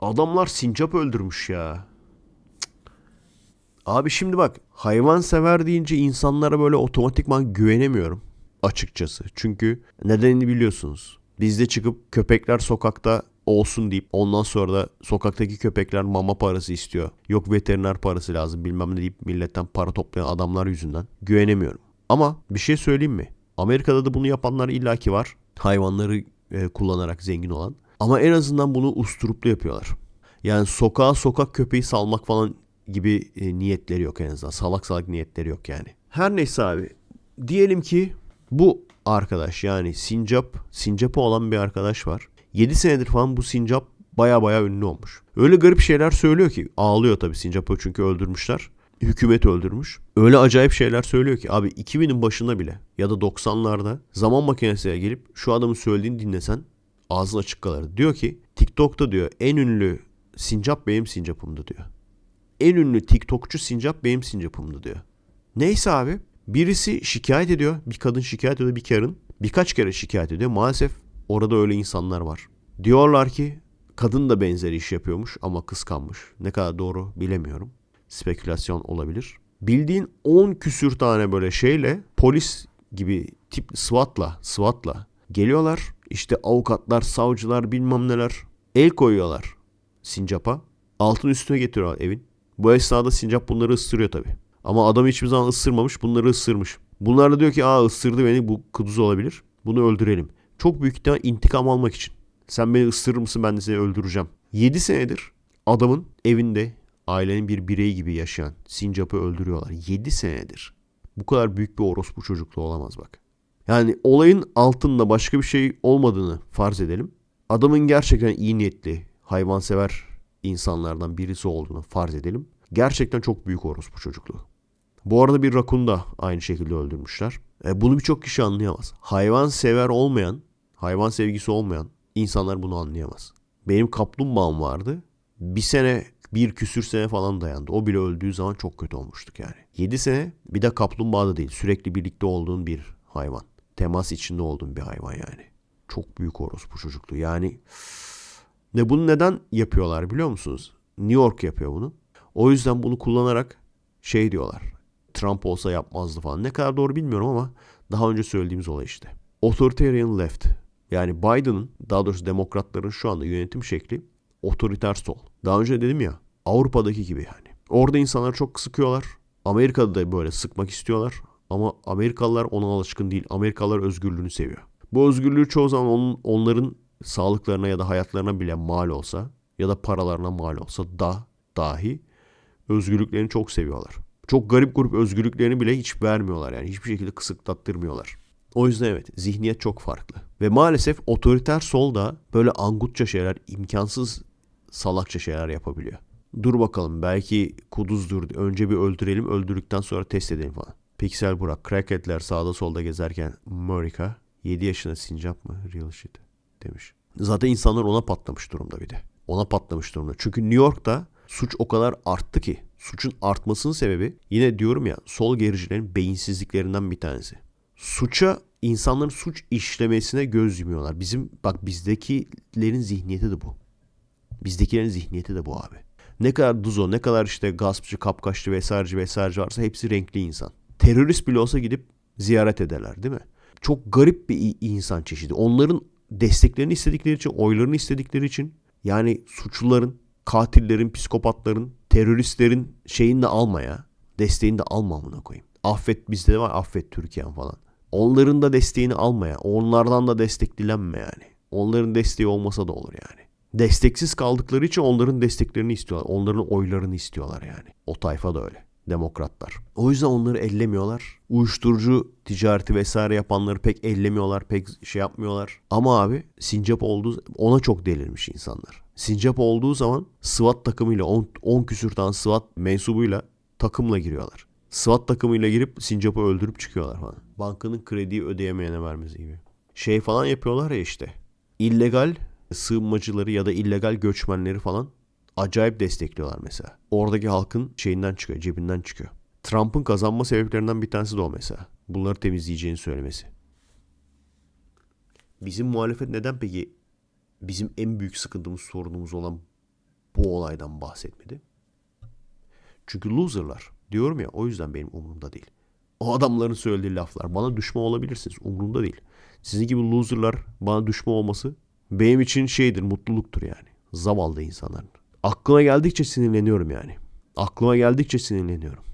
Adamlar sincap öldürmüş ya. Abi şimdi bak hayvan sever deyince insanlara böyle otomatikman güvenemiyorum açıkçası. Çünkü nedenini biliyorsunuz. Bizde çıkıp köpekler sokakta olsun deyip ondan sonra da sokaktaki köpekler mama parası istiyor. Yok veteriner parası lazım bilmem ne deyip milletten para toplayan adamlar yüzünden güvenemiyorum. Ama bir şey söyleyeyim mi? Amerika'da da bunu yapanlar illaki var. Hayvanları e, kullanarak zengin olan. Ama en azından bunu usturuplu yapıyorlar. Yani sokağa sokak köpeği salmak falan gibi e, niyetleri yok en azından. Salak salak niyetleri yok yani. Her neyse abi. Diyelim ki bu arkadaş yani sincap, sincapı olan bir arkadaş var. 7 senedir falan bu sincap baya baya ünlü olmuş. Öyle garip şeyler söylüyor ki ağlıyor tabii sincapı çünkü öldürmüşler. Hükümet öldürmüş. Öyle acayip şeyler söylüyor ki abi 2000'in başında bile ya da 90'larda zaman makinesiyle gelip şu adamın söylediğini dinlesen ağzın açık kalır. Diyor ki TikTok'ta diyor en ünlü sincap benim sincapımdı diyor. En ünlü TikTokçu sincap benim sincapımdı diyor. Neyse abi birisi şikayet ediyor. Bir kadın şikayet ediyor bir karın. Birkaç kere şikayet ediyor. Maalesef orada öyle insanlar var. Diyorlar ki kadın da benzer iş yapıyormuş ama kıskanmış. Ne kadar doğru bilemiyorum. Spekülasyon olabilir. Bildiğin 10 küsür tane böyle şeyle polis gibi tip SWAT'la SWAT'la geliyorlar. İşte avukatlar, savcılar bilmem neler el koyuyorlar sincapa. Altın üstüne getiriyorlar evin. Bu esnada sincap bunları ısırıyor tabii. Ama adam hiçbir zaman ısırmamış bunları ısırmış. Bunlar da diyor ki aa ısırdı beni bu kuduz olabilir. Bunu öldürelim. Çok büyük ihtimal intikam almak için. Sen beni ısırır mısın ben de seni öldüreceğim. 7 senedir adamın evinde ailenin bir bireyi gibi yaşayan sincapı öldürüyorlar. 7 senedir. Bu kadar büyük bir orospu çocukluğu olamaz bak. Yani olayın altında başka bir şey olmadığını farz edelim. Adamın gerçekten iyi niyetli, hayvansever insanlardan birisi olduğunu farz edelim. Gerçekten çok büyük orospu çocukluğu. Bu arada bir rakun da aynı şekilde öldürmüşler. E, bunu birçok kişi anlayamaz. Hayvan sever olmayan, hayvan sevgisi olmayan insanlar bunu anlayamaz. Benim kaplumbağam vardı. Bir sene, bir küsür sene falan dayandı. O bile öldüğü zaman çok kötü olmuştuk yani. 7 sene bir de kaplumbağa da değil. Sürekli birlikte olduğun bir hayvan. Temas içinde olduğun bir hayvan yani. Çok büyük orospu çocukluğu. Yani ne bunu neden yapıyorlar biliyor musunuz? New York yapıyor bunu. O yüzden bunu kullanarak şey diyorlar. Trump olsa yapmazdı falan. Ne kadar doğru bilmiyorum ama daha önce söylediğimiz olay işte. Authoritarian left. Yani Biden'ın daha doğrusu demokratların şu anda yönetim şekli otoriter sol. Daha önce dedim ya Avrupa'daki gibi yani. Orada insanları çok sıkıyorlar. Amerika'da da böyle sıkmak istiyorlar. Ama Amerikalılar ona alışkın değil. Amerikalılar özgürlüğünü seviyor. Bu özgürlüğü çoğu zaman onun, onların sağlıklarına ya da hayatlarına bile mal olsa ya da paralarına mal olsa da dahi özgürlüklerini çok seviyorlar. Çok garip grup özgürlüklerini bile hiç vermiyorlar yani hiçbir şekilde kısıtlattırmıyorlar. O yüzden evet zihniyet çok farklı. Ve maalesef otoriter sol da böyle angutça şeyler, imkansız salakça şeyler yapabiliyor. Dur bakalım belki kuduzdur. Önce bir öldürelim öldürdükten sonra test edelim falan. Pixel Burak, crackheadler sağda solda gezerken Amerika 7 yaşında sincap mı? Real shit demiş. Zaten insanlar ona patlamış durumda bir de. Ona patlamış durumda. Çünkü New York'ta suç o kadar arttı ki. Suçun artmasının sebebi yine diyorum ya sol gericilerin beyinsizliklerinden bir tanesi. Suça insanların suç işlemesine göz yumuyorlar. Bizim bak bizdekilerin zihniyeti de bu. Bizdekilerin zihniyeti de bu abi. Ne kadar duzo, ne kadar işte gaspçı, kapkaççı vesaireci vesaireci varsa hepsi renkli insan. Terörist bile olsa gidip ziyaret ederler değil mi? Çok garip bir insan çeşidi. Onların desteklerini istedikleri için, oylarını istedikleri için yani suçluların, katillerin, psikopatların, teröristlerin şeyini de alma ya. Desteğini de alma amına koyayım. Affet bizde de var affet Türkiye'm falan. Onların da desteğini alma ya. Onlardan da destek dilenme yani. Onların desteği olmasa da olur yani. Desteksiz kaldıkları için onların desteklerini istiyorlar. Onların oylarını istiyorlar yani. O tayfa da öyle. Demokratlar. O yüzden onları ellemiyorlar. Uyuşturucu ticareti vesaire yapanları pek ellemiyorlar, pek şey yapmıyorlar. Ama abi sincap olduğu ona çok delirmiş insanlar. Sincap olduğu zaman SWAT takımıyla 10 küsür tane SWAT mensubuyla takımla giriyorlar. SWAT takımıyla girip sincapı öldürüp çıkıyorlar falan. Bankanın krediyi ödeyemeyene vermesi gibi. Şey falan yapıyorlar ya işte. İllegal sığınmacıları ya da illegal göçmenleri falan acayip destekliyorlar mesela. Oradaki halkın şeyinden çıkıyor, cebinden çıkıyor. Trump'ın kazanma sebeplerinden bir tanesi de o mesela. Bunları temizleyeceğini söylemesi. Bizim muhalefet neden peki bizim en büyük sıkıntımız, sorunumuz olan bu olaydan bahsetmedi? Çünkü loserlar. Diyorum ya o yüzden benim umurumda değil. O adamların söylediği laflar. Bana düşman olabilirsiniz. Umurumda değil. Sizin gibi loserlar bana düşman olması benim için şeydir, mutluluktur yani. Zavallı insanların. Aklıma geldikçe sinirleniyorum yani. Aklıma geldikçe sinirleniyorum.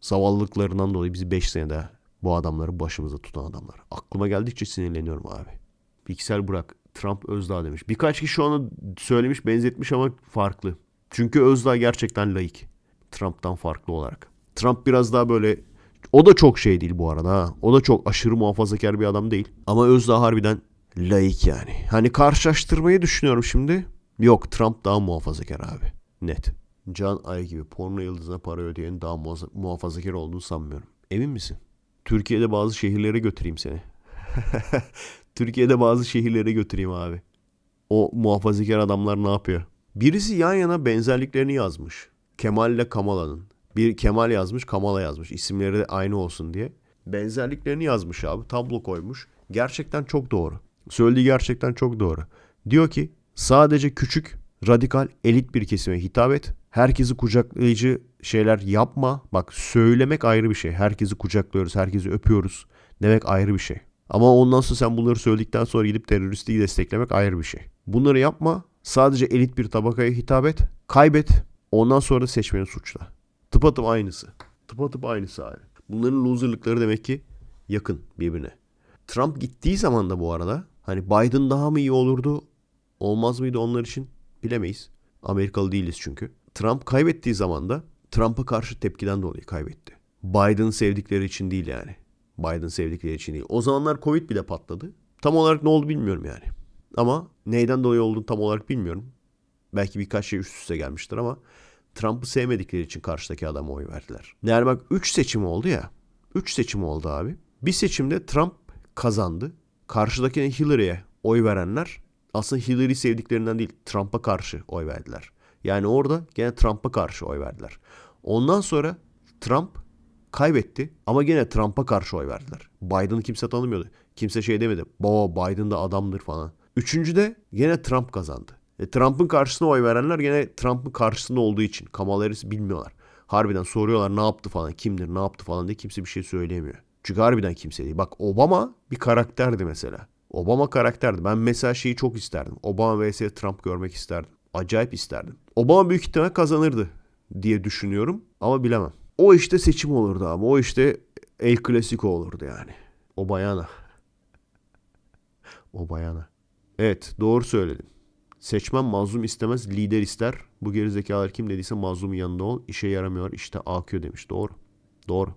Zavallılıklarından dolayı bizi 5 senede bu adamları başımıza tutan adamlar. Aklıma geldikçe sinirleniyorum abi. Piksel Burak, Trump Özdağ demiş. Birkaç kişi onu söylemiş, benzetmiş ama farklı. Çünkü Özdağ gerçekten layık. Trump'tan farklı olarak. Trump biraz daha böyle o da çok şey değil bu arada ha. O da çok aşırı muhafazakar bir adam değil. Ama Özdağ harbiden layık yani. Hani karşılaştırmayı düşünüyorum şimdi. Yok Trump daha muhafazakar abi. Net. Can Ay gibi porno yıldızına para ödeyen daha muhafa- muhafazakar olduğunu sanmıyorum. Emin misin? Türkiye'de bazı şehirlere götüreyim seni. Türkiye'de bazı şehirlere götüreyim abi. O muhafazakar adamlar ne yapıyor? Birisi yan yana benzerliklerini yazmış. Kemal ile Kamala'nın. Bir Kemal yazmış, Kamala yazmış. İsimleri de aynı olsun diye. Benzerliklerini yazmış abi. Tablo koymuş. Gerçekten çok doğru. Söylediği gerçekten çok doğru. Diyor ki sadece küçük, radikal, elit bir kesime hitap et. Herkesi kucaklayıcı şeyler yapma. Bak söylemek ayrı bir şey. Herkesi kucaklıyoruz, herkesi öpüyoruz demek ayrı bir şey. Ama ondan sonra sen bunları söyledikten sonra gidip teröristi desteklemek ayrı bir şey. Bunları yapma. Sadece elit bir tabakaya hitap et. Kaybet. Ondan sonra da seçmeni suçla. Tıpatıp aynısı. Tıpatıp aynısı abi. Bunların loserlıkları demek ki yakın birbirine. Trump gittiği zaman da bu arada hani Biden daha mı iyi olurdu olmaz mıydı onlar için bilemeyiz. Amerikalı değiliz çünkü. Trump kaybettiği zaman da Trump'a karşı tepkiden dolayı kaybetti. Biden sevdikleri için değil yani. Biden sevdikleri için değil. O zamanlar Covid bile patladı. Tam olarak ne oldu bilmiyorum yani. Ama neyden dolayı olduğunu tam olarak bilmiyorum. Belki birkaç şey üst üste gelmiştir ama Trump'ı sevmedikleri için karşıdaki adama oy verdiler. Yani bak 3 seçim oldu ya. 3 seçim oldu abi. Bir seçimde Trump kazandı. Karşıdakine Hillary'e oy verenler aslında Hillary'yi sevdiklerinden değil Trump'a karşı oy verdiler. Yani orada gene Trump'a karşı oy verdiler. Ondan sonra Trump kaybetti ama gene Trump'a karşı oy verdiler. Biden'ı kimse tanımıyordu. Kimse şey demedi. Baba Biden da adamdır falan. Üçüncüde gene Trump kazandı. E, Trump'ın karşısına oy verenler gene Trump'ın karşısında olduğu için Kamala Harris'i bilmiyorlar. Harbiden soruyorlar ne yaptı falan, kimdir, ne yaptı falan diye kimse bir şey söyleyemiyor. Çünkü harbiden kimse değil. Bak Obama bir karakterdi mesela. Obama karakterdi. Ben mesela şeyi çok isterdim. Obama vs Trump görmek isterdim. Acayip isterdim. Obama büyük ihtimal kazanırdı diye düşünüyorum ama bilemem. O işte seçim olurdu abi. O işte El Clasico olurdu yani. O bayana. o bayana. Evet doğru söyledin. Seçmen mazlum istemez, lider ister. Bu gerizekalılar kim dediyse mazlumun yanında ol. İşe yaramıyor, işte AQ demiş. Doğru. Doğru.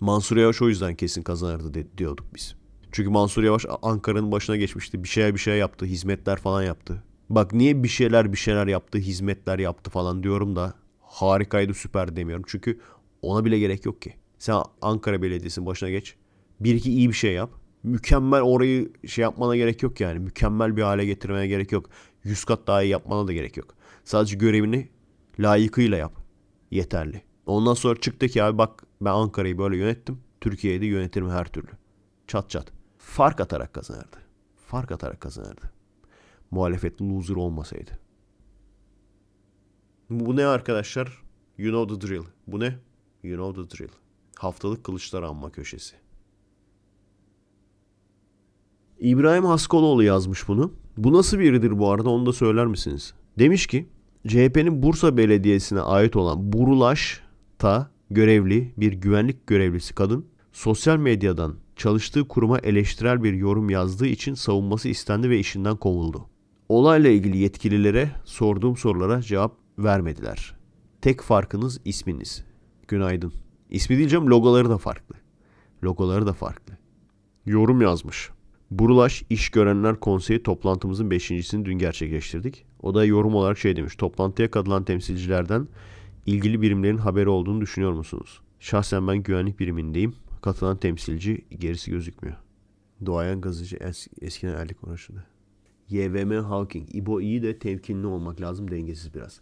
Mansur Yavaş o yüzden kesin kazanırdı de- diyorduk biz. Çünkü Mansur Yavaş Ankara'nın başına geçmişti. Bir şeyler bir şey yaptı. Hizmetler falan yaptı. Bak niye bir şeyler bir şeyler yaptı, hizmetler yaptı falan diyorum da harikaydı, süper demiyorum. Çünkü ona bile gerek yok ki. Sen Ankara Belediyesi'nin başına geç. Bir iki iyi bir şey yap. Mükemmel orayı şey yapmana gerek yok yani. Mükemmel bir hale getirmeye gerek yok. Yüz kat daha iyi yapmana da gerek yok. Sadece görevini layıkıyla yap. Yeterli. Ondan sonra çıktı ki abi bak ben Ankara'yı böyle yönettim. Türkiye'yi de yönetirim her türlü. Çat çat. Fark atarak kazanırdı. Fark atarak kazanırdı. Muhalefet loser olmasaydı. Bu ne arkadaşlar? You know the drill. Bu ne? You know the drill. Haftalık kılıçlar anma köşesi. İbrahim Haskoloğlu yazmış bunu. Bu nasıl biridir bu arada onu da söyler misiniz? Demiş ki CHP'nin Bursa Belediyesi'ne ait olan Burulaş'ta görevli bir güvenlik görevlisi kadın sosyal medyadan çalıştığı kuruma eleştirel bir yorum yazdığı için savunması istendi ve işinden kovuldu. Olayla ilgili yetkililere sorduğum sorulara cevap vermediler. Tek farkınız isminiz. Günaydın. İsmi diyeceğim logoları da farklı. Logoları da farklı. Yorum yazmış. Burulaş İş Görenler Konseyi toplantımızın beşincisini dün gerçekleştirdik. O da yorum olarak şey demiş. Toplantıya katılan temsilcilerden ilgili birimlerin haberi olduğunu düşünüyor musunuz? Şahsen ben güvenlik birimindeyim. Katılan temsilci gerisi gözükmüyor. Doğayan gazeteci es- eskiden erlik uğraşırdı. YVM Hawking. İbo iyi de temkinli olmak lazım dengesiz biraz.